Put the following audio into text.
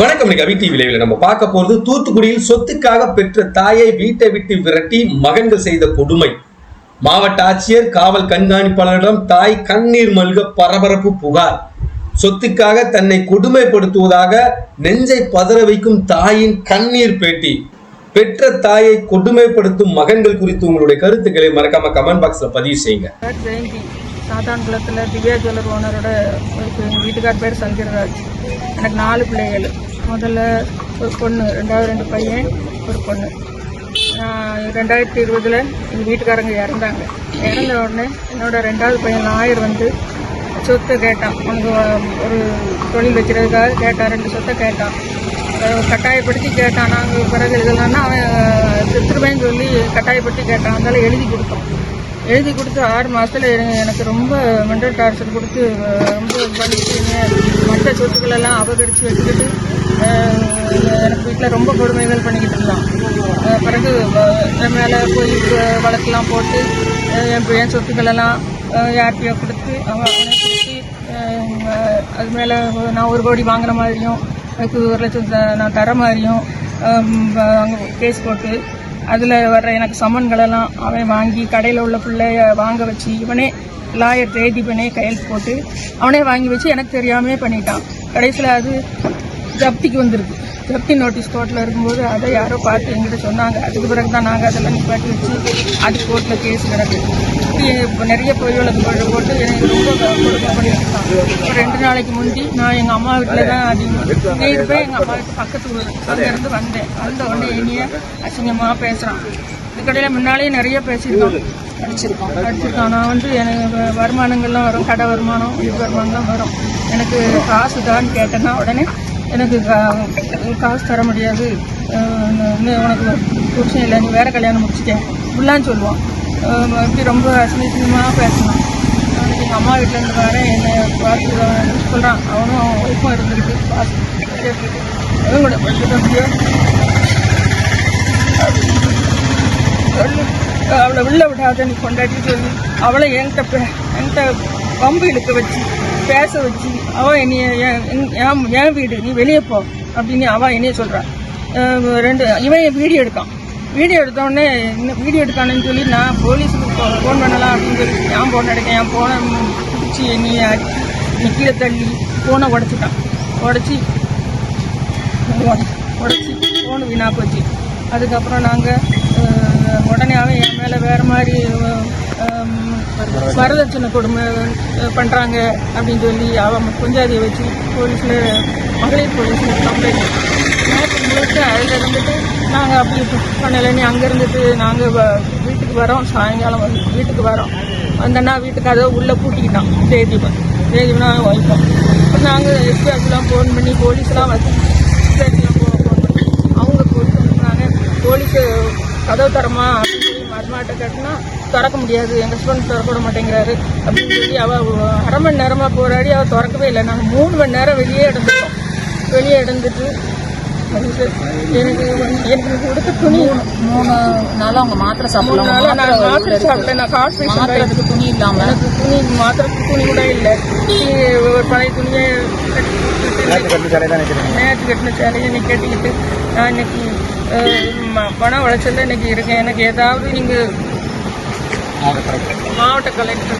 வணக்கம் இன்னைக்கு அவி டிவி நம்ம பார்க்க போறது தூத்துக்குடியில் சொத்துக்காக பெற்ற தாயை வீட்டை விட்டு விரட்டி மகன்கள் செய்த கொடுமை. மாவட்ட ஆட்சியர் காவல் கண்காணிப்பாளரிடம் தாய் கண்ணீர் மல்க பரபரப்பு புகார். சொத்துக்காக தன்னை கொடுமைப்படுத்துவதாக நெஞ்சை பதற வைக்கும் தாயின் கண்ணீர் பேட்டி. பெற்ற தாயை கொடுமைப்படுத்தும் மகன்கள் குறித்து உங்களுடைய கருத்துக்களை மறக்காம கமெண்ட் பாக்ஸ்ல பதிவு செய்யுங்க. பேர் சாத்தான்குளத்தில் திவ்யா ஜுவல்லர் ஓனரோட எங்கள் வீட்டுக்கார் பேர் சங்கரராஜ். எனக்கு நாலு பிள்ளைகள். முதல்ல ஒரு பொண்ணு ரெண்டாவது ரெண்டு பையன் ஒரு பொண்ணு. ரெண்டாயிரத்தி இருபதில் எங்கள் வீட்டுக்காரங்க இறந்தாங்க. இறந்த உடனே என்னோடய ரெண்டாவது பையன் லாயர் வந்து சொத்தை கேட்டான். உனக்கு ஒரு தொழில் வைக்கிறதுக்காக கேட்டான் ரெண்டு சொத்தை கேட்டான். கட்டாயப்படுத்தி கேட்டான். நாங்கள் பிறகு இதெல்லாம் அவன் செத்துருவேன்னு சொல்லி கட்டாயப்படுத்தி கேட்டான். அதெல்லாம் எழுதி கொடுத்தோம். எழுதி கொடுத்து ஆறு மாதத்தில் எனக்கு ரொம்ப மென்டல் டார்ச்சர் கொடுத்து ரொம்ப பண்ணிட்டு மற்ற சொத்துக்களெல்லாம் அபகரித்து வச்சுக்கிட்டு எனக்கு வீட்டில் ரொம்ப கொடுமைகள் பண்ணிக்கிட்டு இருந்தான். பிறகு என் மேலே போய் வழக்கெல்லாம் போட்டு என் என் சொத்துக்களெல்லாம் யார்கிட்டயோ கொடுத்து அவன் அவனை கொடுத்து அது மேலே நான் ஒரு கோடி வாங்குற மாதிரியும் எனக்கு ஒரு லட்சம் நான் தர மாதிரியும் அங்கே கேஸ் போட்டு அதில் வர்ற எனக்கு சம்மன்களெல்லாம் அவன் வாங்கி கடையில் உள்ள பிள்ளைய வாங்க வச்சு இவனே லாயர் தேதி பண்ணி கையெழுத்து போட்டு அவனே வாங்கி வச்சு எனக்கு தெரியாமே பண்ணிட்டான். கடைசியில் அது ஜப்திக்கு வந்திருக்கு. ஜப்தி நோட்டீஸ் கோர்ட்டில் இருக்கும்போது அதை யாரோ பார்த்து எங்கிட்ட சொன்னாங்க. அதுக்கு பிறகு தான் நாங்கள் அதெல்லாம் நிப்பாட்டி வச்சு அது கோர்ட்டில் கேஸ் கிடக்குது இப்போ நிறைய பொய் வழக்கு போட்டு போட்டு எனக்கு ரொம்ப கொடுமை பண்ணிட்டுருக்கான் ரெண்டு நாளைக்கு முந்தி நான் எங்கள் அம்மா வீட்டில் தான் அதிகமாக நேரு போய் எங்கள் அம்மா வீட்டு பக்கத்து ஊர் அங்கேருந்து வந்தேன். வந்த உடனே இனிய அசிங்கமாக பேசுகிறான் இதுக்கடையில் முன்னாலேயே நிறைய பேசியிருக்கோம் அடிச்சிருக்கோம் அடிச்சிருக்கோம் நான் வந்து எனக்கு வருமானங்கள்லாம் வரும் கடை வருமானம் இது வருமானம்லாம் வரும். எனக்கு காசு தான் கேட்டேன்னா உடனே எனக்கு கா- காசு தர முடியாது. இன்னும் உனக்கு புருஷன் இல்லை நீ வேறு கல்யாணம் முடிச்சிட்டேன். இப்படிலாம் சொல்லுவான். இப்படி ரொம்ப அசிங்கமாக பேசினான் அவனுக்கு எங்கள் அம்மா வீட்டிலேருந்து வரேன் என்னை பார்த்து சொல்கிறான் அவனும் அவன் ஒய்ஃபும் இருந்திருக்கு. பார்த்து கூட சொல்லு. அவளை உள்ள விடாத நீ கொண்டாட்டி சொல்லி. அவளை என்கிட்ட பே- என்கிட்ட பம்பு இழுக்க வச்சு. பேச வச்சு அவள் என்னைய என் என்- என் வீடு நீ வெளியே போ அப்படின்னு அவள் என்னைய சொல்கிறான் ரெண்டு இவன் என் வீடியோ எடுக்கான். வீடியோ எடுத்தோடனே இன்னும் வீடியோ எடுக்கானுன்னு சொல்லி நான் போலீஸுக்கு ஃபோன் பண்ணலாம் அப்படின்னு சொல்லி என் ஃபோன் எடுக்கேன் என் ஃபோனை பிடிச்சி நீ அடிச்சு நீ கீழே தள்ளி ஃபோனை உடச்சிட்டான். உடச்சி உடச்சி ஃபோனு வீணாக போச்சு. அதுக்கப்புறம் நாங்கள் உடனே அவன் என் மேலே வேறு மாதிரி வரதட்சணை கொடுமை பண்ணுறாங்க அப்படின்னு சொல்லி அவன் குஞ்சாதியை வச்சு போலீஸில் மகளிர் போலீஸில் கம்ப்ளைண்ட் நேற்று முழுக்க அதில் இருந்துட்டு நாங்கள் அப்படி பண்ணலைன்னு அங்கே இருந்துட்டு நாங்கள் வீட்டுக்கு வரோம் சாயங்காலம் வந்து வீட்டுக்கு வரோம். வந்தோன்னா வீட்டுக்கு அதை உள்ளே பூட்டிக்கிட்டான் தேதிபன் தேதிபனா வைப்போம் நாங்கள் எஸ்பிஆர்லாம் ஃபோன் பண்ணி போலீஸ்லாம் வச்சு சரி ஃபோன் பண்ணி அவங்க போலீஸ் சொன்னாங்க போலீஸு கதவு தரமா அப்படின்னு சொல்லி மருமாட்ட கேட்டினா திறக்க முடியாது. எங்கள் ஹஸ்பண்ட் திறக்க விட மாட்டேங்கிறாரு. அப்படின்னு சொல்லி அவள் அரை மணி நேரமாக போராடி அவள் திறக்கவே இல்லை. நாங்கள் மூணு மணி நேரம் வெளியே இடந்துட்டோம் வெளியே இடந்துட்டு எனக்கு எனக்கு கொடுத்த துணி. மூணு நாள் அவங்க மாத்திரை சாப்பிடலாம் நாளாக நான் மாத்திரை சாப்பிட்டேன். நான் காசு துணி இல்லாம? எனக்கு துணி மாத்திரத்துக்கு துணி கூட இல்லை. ஒரு பழைய துணியை நேற்று கட்டின சேலையை இன்னைக்கு கட்டிக்கிட்டு நான் இன்னைக்கு அஹ், ம- பண உழைச்சல இன்னைக்கு இருக்கேன். எனக்கு ஏதாவது நீங்கள் மாவட்ட கலெக்டர்